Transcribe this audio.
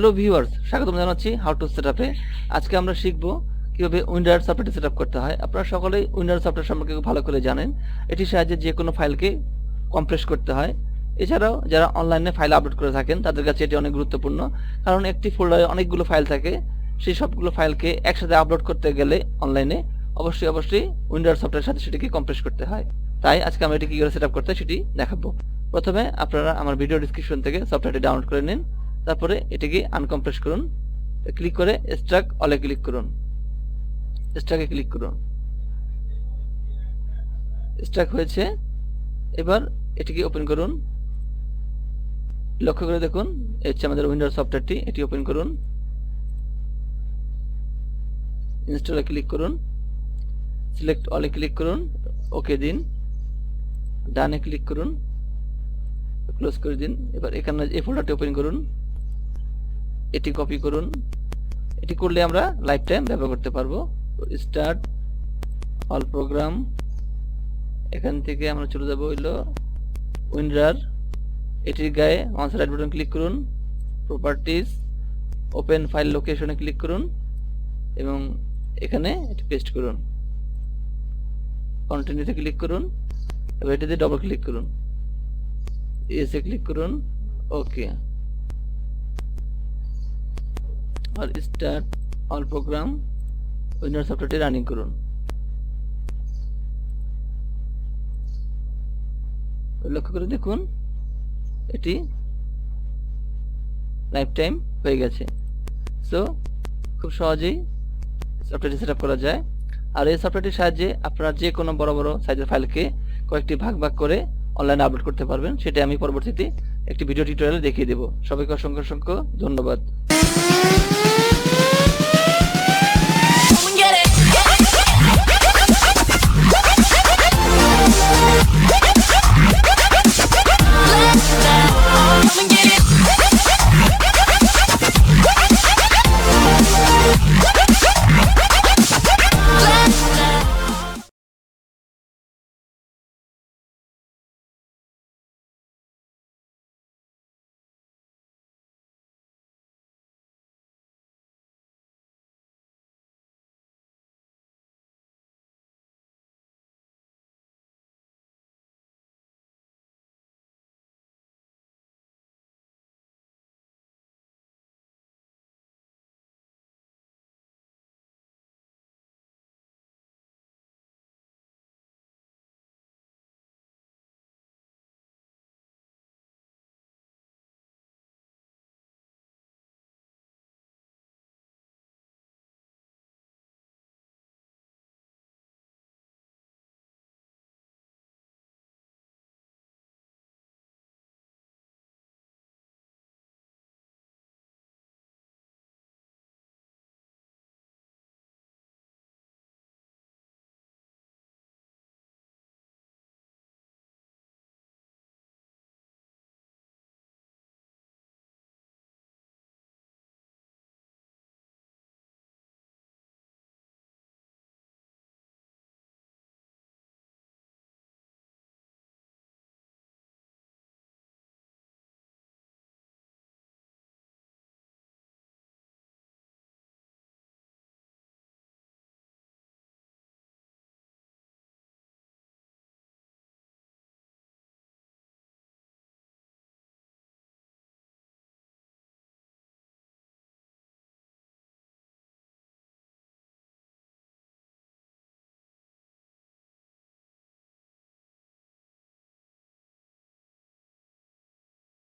Hello viewers স্বাগতম জানাচ্ছি how to set আপে আজকে আমরা শিখব কীভাবে উইন্ডার সফটওয়্যারটি সেট আপ করতে হয়। আপনারা সকলেই উইন্ডার সফটওয়্যার সম্পর্কে ভালো করে জানেন। এটির সাহায্যে যে কোনো ফাইলকে কম্প্রেস করতে হয়। এছাড়াও যারা অনলাইনে ফাইল আপলোড করে থাকেন, তাদের কাছে এটি অনেক গুরুত্বপূর্ণ। কারণ একটি ফোল্ডারে অনেকগুলো ফাইল থাকে। সেই সবগুলো ফাইলকে একসাথে আপলোড করতে গেলে অনলাইনে অবশ্যই অবশ্যই উইন্ডার সফটওয়্যার সাথে সেটিকে কম্প্রেস করতে হয়। তাই আজকে আমরা এটি কী করে সেট আপ করতে হয় সেটি দেখাবো। প্রথমে আপনারা আমার ভিডিও ডিসক্রিপশন থেকে সফটওয়্যারটি ডাউনলোড করে নিন। তারপরে এটিকে আনকম্প্রেস করুন। ক্লিক করে স্ট্রাক অলে ক্লিক করুন। স্ট্রাকে ক্লিক করুন। স্ট্রাক হয়েছে। এবার এটিকে ওপেন করুন। লক্ষ্য করে দেখুন হচ্ছে আমাদের উইন্ডোজ সফটওয়্যারটি এটি ওপেন করুন। ইনস্টলে ক্লিক করুন। সিলেক্ট অলে ক্লিক করুন। ওকে দিন। ডানে ক্লিক করুন। ক্লোজ করে দিন। এবার এখানে এই ফোল্ডারটি ওপেন করুন। এটি কপি করুন। এটি করলে আমরা লাইফ টাইম ব্যবহার করতে পারব। স্টার্ট অল প্রোগ্রাম এখান থেকে আমরা চলে যাব হইল উইন্ডার এটির গায়ে মাউস রাইট বাটন ক্লিক করুন। প্রপার্টিজ ওপেন ফাইল লোকেশনে ক্লিক করুন। এবং এখানে এটি পেস্ট করুন। কন্টিনিউতে ক্লিক করুন। এবার এটিতে ডবল ক্লিক করুন। এসে ক্লিক করুন। ওকে আর স্টার্ট অল প্রোগ্রাম উইন্ডোজ সফটওয়্যারটি রানিং করুন। লক্ষ্য করে দেখুন, এটি লাইফ টাইম হয়ে গেছে। সো খুব সহজেই সফটওয়্যারটি সেট করা যায়। আর এই সফটওয়্যারটির সাহায্যে আপনারা যে কোনো বড় বড় সাইজের ফাইলকে কয়েকটি ভাগ ভাগ করে অনলাইনে আপলোড করতে পারবেন। সেটা আমি পরবর্তীতে একটি ভিডিও টিউটোরিয়ালে দেখিয়ে দেবো। সবাইকে অসংখ্য অসংখ্য ধন্যবাদ।